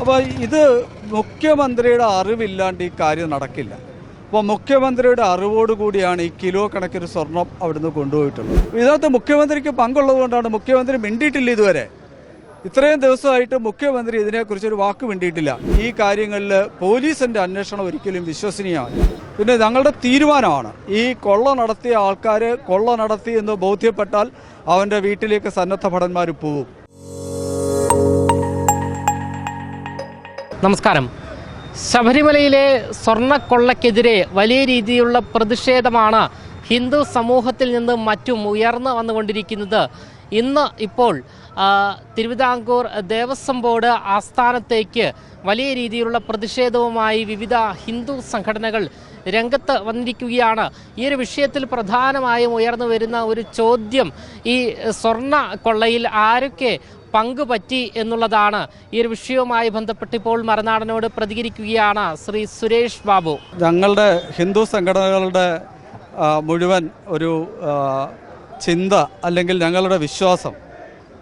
അപ്പോൾ ഇത് മുഖ്യമന്ത്രിയുടെ അറിവില്ലാണ്ട് ഈ കാര്യം നടക്കില്ല. അപ്പോൾ മുഖ്യമന്ത്രിയുടെ അറിവോടുകൂടിയാണ് ഈ കിലോ കണക്കിന് സ്വർണം അവിടുന്ന് കൊണ്ടുപോയിട്ടുള്ളത്. ഇതിനകത്ത് മുഖ്യമന്ത്രിക്ക് പങ്കുള്ളതുകൊണ്ടാണ് മുഖ്യമന്ത്രി മിണ്ടിയിട്ടില്ല ഇതുവരെ. ഇത്രയും ദിവസമായിട്ട് മുഖ്യമന്ത്രി ഇതിനെക്കുറിച്ച് ഒരു വാക്ക് മിണ്ടിയിട്ടില്ല. ഈ കാര്യങ്ങളിൽ പോലീസിന്റെ അന്വേഷണം ഒരിക്കലും വിശ്വസനീയമാണ്. പിന്നെ ഞങ്ങളുടെ തീരുമാനമാണ്. ഈ കൊള്ള നടത്തിയ ആൾക്കാർ കൊള്ള നടത്തി എന്ന് ബോധ്യപ്പെട്ടാൽ അവന്റെ വീട്ടിലേക്ക് സന്നദ്ധ ഭടന്മാർ പോവും. നമസ്കാരം. ശബരിമലയിലെ സ്വർണക്കൊള്ളക്കെതിരെ വലിയ രീതിയിലുള്ള പ്രതിഷേധമാണ് ഹിന്ദു സമൂഹത്തിൽ നിന്ന് മറ്റും ഉയർന്നു വന്നുകൊണ്ടിരിക്കുന്നത്. ഇന്ന് ഇപ്പോൾ തിരുവിതാംകൂർ ദേവസ്വം ബോർഡ് ആസ്ഥാനത്തേക്ക് വലിയ രീതിയിലുള്ള പ്രതിഷേധവുമായി വിവിധ ഹിന്ദു സംഘടനകൾ രംഗത്ത് വന്നിരിക്കുകയാണ്. ഈ ഒരു വിഷയത്തിൽ പ്രധാനമായും ഉയർന്നു വരുന്ന ഒരു ചോദ്യം ഈ സ്വർണ കൊള്ളയിൽ ആരൊക്കെ പങ്കുപറ്റി എന്നുള്ളതാണ് ഈ ഒരു വിഷയവുമായി ബന്ധപ്പെട്ട് ഇപ്പോൾ മറുനാടനോട് പ്രതികരിക്കുകയാണ് ശ്രീ സുരേഷ് ബാബു. ഞങ്ങളുടെ ഹിന്ദു സംഘടനകളുടെ മുഴുവൻ ഒരു ചിന്ത അല്ലെങ്കിൽ ഞങ്ങളുടെ വിശ്വാസം.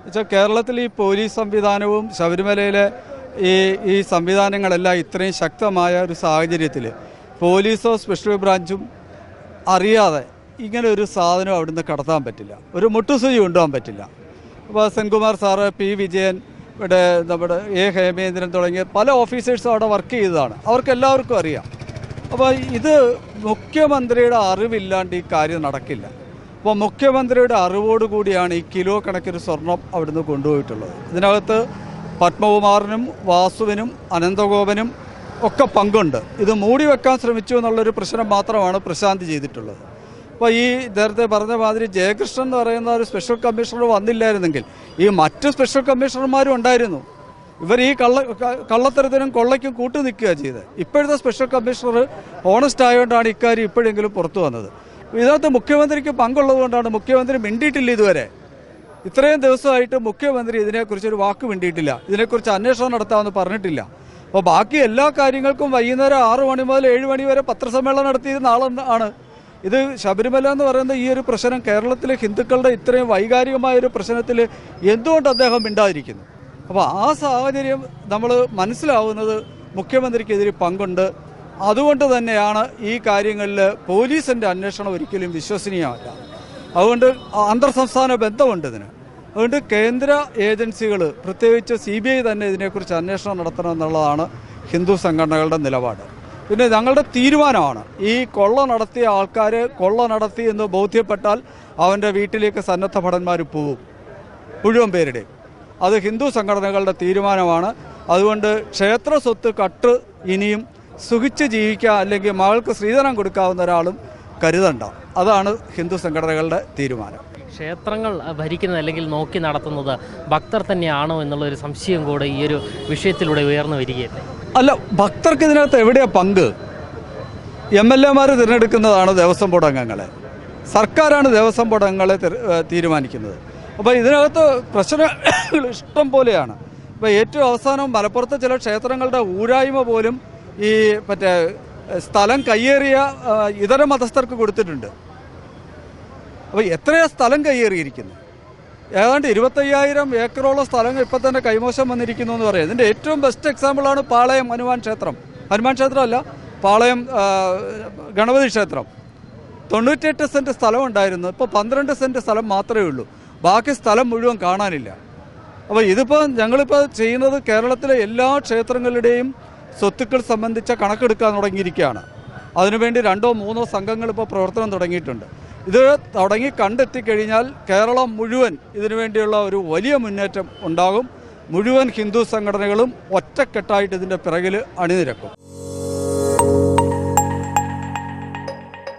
വെച്ചാൽ കേരളത്തിൽ ഈ പോലീസ് സംവിധാനവും ശബരിമലയിലെ ഈ ഈ സംവിധാനങ്ങളെല്ലാം ഇത്രയും ശക്തമായ ഒരു സാഹചര്യത്തിൽ പോലീസോ സ്പെഷ്യൽ ബ്രാഞ്ചും അറിയാതെ ഇങ്ങനെ ഒരു സാധനം അവിടുന്ന് കടത്താൻ പറ്റില്ല. ഒരു മുട്ടുസൂചി കൊണ്ടുപോകാൻ പറ്റില്ല. അപ്പോൾ സെൻകുമാർ സാറ് പി വിജയൻ ഇവിടെ നമ്മുടെ എ ഹേമേന്ദ്രൻ തുടങ്ങിയ പല ഓഫീസേഴ്സും അവിടെ വർക്ക് ചെയ്തതാണ്. അവർക്ക് എല്ലാവർക്കും അറിയാം. അപ്പോൾ ഇത് മുഖ്യമന്ത്രിയുടെ അറിവില്ലാണ്ട് ഈ കാര്യം നടക്കില്ല. അപ്പോൾ മുഖ്യമന്ത്രിയുടെ അറിവോടുകൂടിയാണ് ഈ കിലോ കണക്കിന് സ്വർണം അവിടുന്ന് കൊണ്ടുപോയിട്ടുള്ളത്. ഇതിനകത്ത് പത്മകുമാറിനും വാസുവിനും അനന്തഗോപനും ഒക്കെ പങ്കുണ്ട്. ഇത് മൂടി വെക്കാൻ ശ്രമിച്ചു എന്നുള്ളൊരു പ്രശ്നം മാത്രമാണ് പ്രശാന്ത് ചെയ്തിട്ടുള്ളത്. അപ്പോൾ ഈ നേരത്തെ പറഞ്ഞ മാതിരി ജയകൃഷ്ണൻ എന്ന് പറയുന്ന ഒരു സ്പെഷ്യൽ കമ്മീഷണർ വന്നില്ലായിരുന്നെങ്കിൽ ഈ മറ്റ് സ്പെഷ്യൽ കമ്മീഷണർമാരും ഉണ്ടായിരുന്നു. ഇവർ ഈ കള്ള കള്ളത്തരത്തിനും കൊള്ളയ്ക്കും കൂട്ടു നിൽക്കുക ചെയ്തത് ഇപ്പോഴത്തെ സ്പെഷ്യൽ കമ്മീഷണർ ഓണസ്റ്റ് ആയതുകൊണ്ടാണ് ഇക്കാര്യം ഇപ്പോഴെങ്കിലും പുറത്തു വന്നത്. ഇതിനകത്ത് മുഖ്യമന്ത്രിക്ക് പങ്കുള്ളതുകൊണ്ടാണ് മുഖ്യമന്ത്രി മിണ്ടിയിട്ടില്ല ഇതുവരെ. ഇത്രയും ദിവസമായിട്ട് മുഖ്യമന്ത്രി ഇതിനെക്കുറിച്ച് ഒരു വാക്ക് മിണ്ടിയിട്ടില്ല. ഇതിനെക്കുറിച്ച് അന്വേഷണം നടത്താമെന്ന് പറഞ്ഞിട്ടില്ല. അപ്പോൾ ബാക്കി എല്ലാ കാര്യങ്ങൾക്കും വൈകുന്നേരം ആറു മണി മുതൽ ഏഴ് മണി വരെ പത്രസമ്മേളനം നടത്തിയിരുന്ന ആളെന്ന് ആണ് ഇത് ശബരിമല എന്ന് പറയുന്ന ഈ ഒരു പ്രശ്നം കേരളത്തിലെ ഹിന്ദുക്കളുടെ ഇത്രയും വൈകാരികമായ ഒരു പ്രശ്നത്തിൽ എന്തുകൊണ്ട് അദ്ദേഹം മിണ്ടാതിരിക്കുന്നു? അപ്പോൾ ആ സാഹചര്യം നമ്മൾ മനസ്സിലാവുന്നത് മുഖ്യമന്ത്രിക്കെതിരെ പങ്കുണ്ട്. അതുകൊണ്ട് തന്നെയാണ് ഈ കാര്യങ്ങളിൽ പോലീസിന്റെ അന്വേഷണം ഒരിക്കലും വിശ്വസനീയമല്ല. അതുകൊണ്ട് അന്തർ സംസ്ഥാന ബന്ധമുണ്ട് ഇതിന്. അതുകൊണ്ട് കേന്ദ്ര ഏജൻസികൾ പ്രത്യേകിച്ച് സി തന്നെ ഇതിനെക്കുറിച്ച് അന്വേഷണം നടത്തണം എന്നുള്ളതാണ് ഹിന്ദു സംഘടനകളുടെ നിലപാട്. പിന്നെ ഞങ്ങളുടെ തീരുമാനമാണ്. ഈ കൊള്ള നടത്തിയ ആൾക്കാർ കൊള്ള നടത്തി എന്ന് ബോധ്യപ്പെട്ടാൽ അവന്റെ വീട്ടിലേക്ക് സന്നദ്ധ ഭടന്മാർ പോവും. മുഴുവൻ പേരുടെയും അത് ഹിന്ദു സംഘടനകളുടെ തീരുമാനമാണ്. അതുകൊണ്ട് ക്ഷേത്ര സ്വത്ത് കട്ട് ഇനിയും സുഖിച്ച് ജീവിക്കുക അല്ലെങ്കിൽ മകൾക്ക് സ്ത്രീധനം കൊടുക്കാവുന്ന ഒരാളും കരുതണ്ട. അതാണ് ഹിന്ദു സംഘടനകളുടെ തീരുമാനം. ക്ഷേത്രങ്ങൾ ഭരിക്കുന്നത് അല്ലെങ്കിൽ നോക്കി നടത്തുന്നത് ഭക്തർ തന്നെയാണോ എന്നുള്ള ഒരു സംശയം കൂടെ ഈ ഒരു വിഷയത്തിലൂടെ ഉയർന്നു വരികയല്ലേ അല്ല ഭക്തർക്ക് ഇതിനകത്ത് എവിടെയാ പങ്ക്? എം എൽ എമാർ തിരഞ്ഞെടുക്കുന്നതാണ് ദേവസ്വം ബോർഡ് അംഗങ്ങളെ. സർക്കാരാണ് ദേവസ്വം ബോർഡ് അംഗങ്ങളെ തീരുമാനിക്കുന്നത്. അപ്പോൾ ഇതിനകത്ത് പ്രശ്നങ്ങൾ ഇഷ്ടം പോലെയാണ്. ഇപ്പോൾ ഏറ്റവും അവസാനം മലപ്പുറത്തെ ചില ക്ഷേത്രങ്ങളുടെ ഊരായ്മ പോലും ഈ മറ്റേ സ്ഥലം കയ്യേറിയ ഇതര മതസ്ഥർക്ക് കൊടുത്തിട്ടുണ്ട്. അപ്പോൾ എത്രയാ സ്ഥലം കയ്യേറിയിരിക്കുന്നു ഏതാണ്ട് ഇരുപത്തയ്യായിരം ഏക്കറോളം സ്ഥലങ്ങൾ ഇപ്പം തന്നെ കൈമോശം വന്നിരിക്കുന്നു എന്ന് പറയാം. ഇതിന്റെ ഏറ്റവും ബെസ്റ്റ് എക്സാമ്പിളാണ് പാളയം ഹനുമാൻ ക്ഷേത്രം. ഹനുമാൻ ക്ഷേത്രമല്ല പാളയം ഗണപതി ക്ഷേത്രം. തൊണ്ണൂറ്റെട്ട് സെന്റ് സ്ഥലം ഉണ്ടായിരുന്നു. ഇപ്പോൾ പന്ത്രണ്ട് സെന്റ് സ്ഥലം മാത്രമേ ഉള്ളൂ. ബാക്കി സ്ഥലം മുഴുവൻ കാണാനില്ല. അപ്പോൾ ഇതിപ്പോൾ ഞങ്ങളിപ്പോൾ ചെയ്യുന്നത് കേരളത്തിലെ എല്ലാ ക്ഷേത്രങ്ങളുടെയും സ്വത്തുക്കൾ സംബന്ധിച്ച കണക്കെടുക്കാൻ തുടങ്ങിയിരിക്കുകയാണ്. അതിനുവേണ്ടി രണ്ടോ മൂന്നോ സംഘങ്ങൾ ഇപ്പോൾ പ്രവർത്തനം തുടങ്ങിയിട്ടുണ്ട്. ഇത് തുടങ്ങി കണ്ടെത്തിക്കഴിഞ്ഞാൽ കേരളം മുഴുവൻ ഇതിനുവേണ്ടിയുള്ള ഒരു വലിയ മുന്നേറ്റം ഉണ്ടാകും. മുഴുവൻ ഹിന്ദു സംഘടനകളും ഒറ്റക്കെട്ടായിട്ട് ഇതിന്റെ പിറകിൽ അണിനിരക്കും.